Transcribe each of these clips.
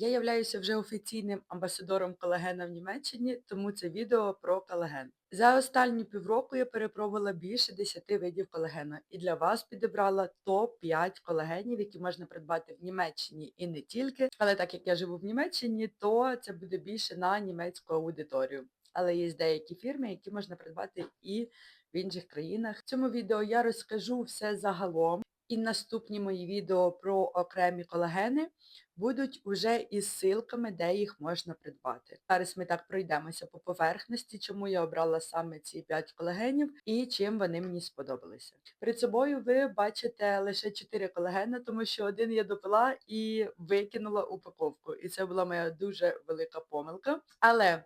Я являюся вже офіційним амбасадором колагена в Німеччині, тому це відео про колаген. За останні півроку я перепробувала більше 10 видів колагену і для вас підібрала топ-5 колагенів, які можна придбати в Німеччині і не тільки. Але так як я живу в Німеччині, то це буде більше на німецьку аудиторію. Але є деякі фірми, які можна придбати і в інших країнах. В цьому відео я розкажу все загалом. І наступні мої відео про окремі колагени будуть уже із силками, де їх можна придбати. Зараз ми так пройдемося по поверхності, чому я обрала саме ці 5 колагенів і чим вони мені сподобалися. Перед собою ви бачите лише 4 колагени, тому що один я допила і викинула упаковку. І це була моя дуже велика помилка. Але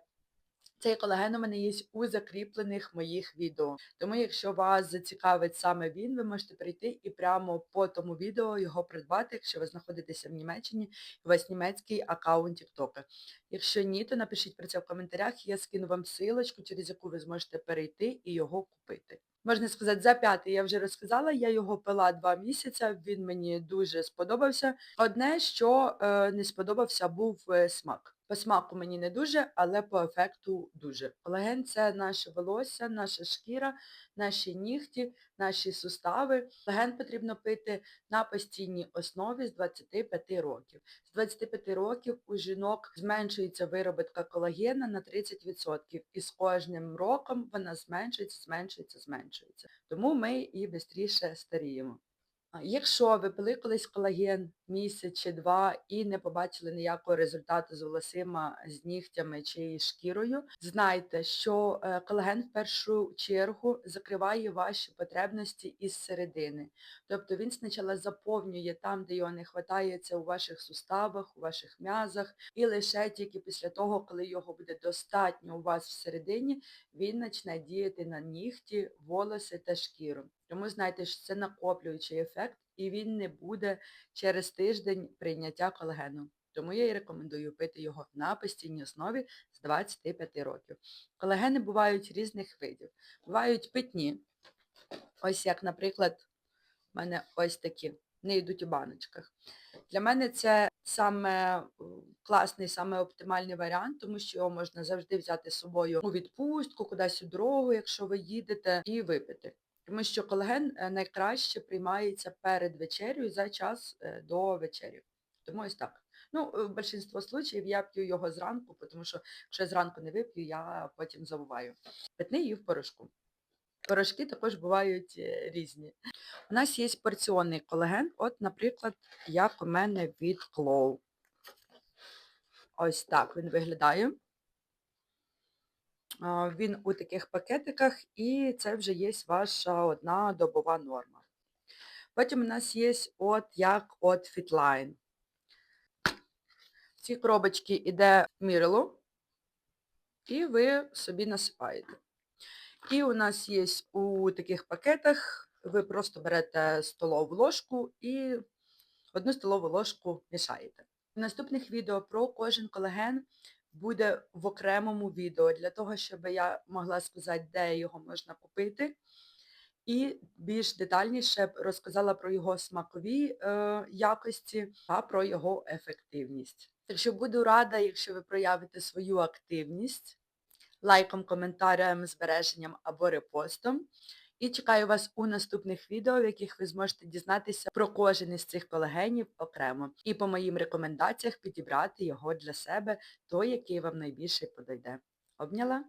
цей колаген у мене є у закріплених моїх відео. Тому, якщо вас зацікавить саме він, ви можете прийти і прямо по тому відео його придбати, якщо ви знаходитеся в Німеччині у вас німецький аккаунт TikTok. Якщо ні, то напишіть про це в коментарях, я скину вам силочку, через яку ви зможете перейти і його купити. Можна сказати, за п'ятий я вже розказала, я його пила два місяці, він мені дуже сподобався. Одне, що е, не сподобався, був е, смак. По смаку мені не дуже, але по ефекту дуже. Колаген це наше волосся, наша шкіра, наші нігті, наші сустави. Колаген потрібно пити на постійній основі з 25 років. З 25 років у жінок зменшується виробітка колагена на 30%. І з кожним роком вона зменшується, зменшується, зменшується. Тому ми і швидше старіємо. Якщо ви пили колись колаген місяць чи два і не побачили ніякого результату з волосима, з нігтями чи шкірою, знайте, що е, колаген в першу чергу закриває ваші потребності із середини. Тобто він спочатку заповнює там, де його не вистачає, це у ваших суставах, у ваших м'язах, і лише тільки після того, коли його буде достатньо у вас всередині, він почне діяти на нігті, волоси та шкіру. Тому знайте, що це накоплюючий ефект, і він не буде через тиждень прийняття колагену. Тому я і рекомендую пити його на постійній основі з 25 років. Колагени бувають різних видів. Бувають питні, ось як, наприклад, в мене ось такі, не йдуть у баночках. Для мене це саме е, класний, саме оптимальний варіант, тому що його можна завжди взяти з собою у відпустку, кудись у дорогу, якщо ви їдете, і випити. Тому що колаген е, найкраще приймається перед вечерею за час е, до вечері. Тому ось так. Ну, в більшинство случаїв я п'ю його зранку, тому що якщо я зранку не вип'ю, я потім забуваю. Питний і в порошку. Порошки також бувають е, різні. У нас є порціонний колаген, от, наприклад, як у мене від Клоу. Ось так він виглядає. Він у таких пакетиках, і це вже є ваша одна добова норма. Потім у нас є от як от Fitline. Ці коробочки йде мірило, і ви собі насипаєте. І у нас є у таких пакетах, ви просто берете столову ложку і одну столову ложку мішаєте. В наступних відео про кожен колаген буде в окремому відео, для того, щоб я могла сказати, де його можна купити. І більш детальніше розказала про його смакові е, якості та про його ефективність. Так що буду рада, якщо ви проявите свою активність лайком, коментарем, збереженням або репостом. І чекаю вас у наступних відео, в яких ви зможете дізнатися про кожен із цих колагенів окремо. І по моїм рекомендаціях підібрати його для себе, той, який вам найбільше подойде. Обняла?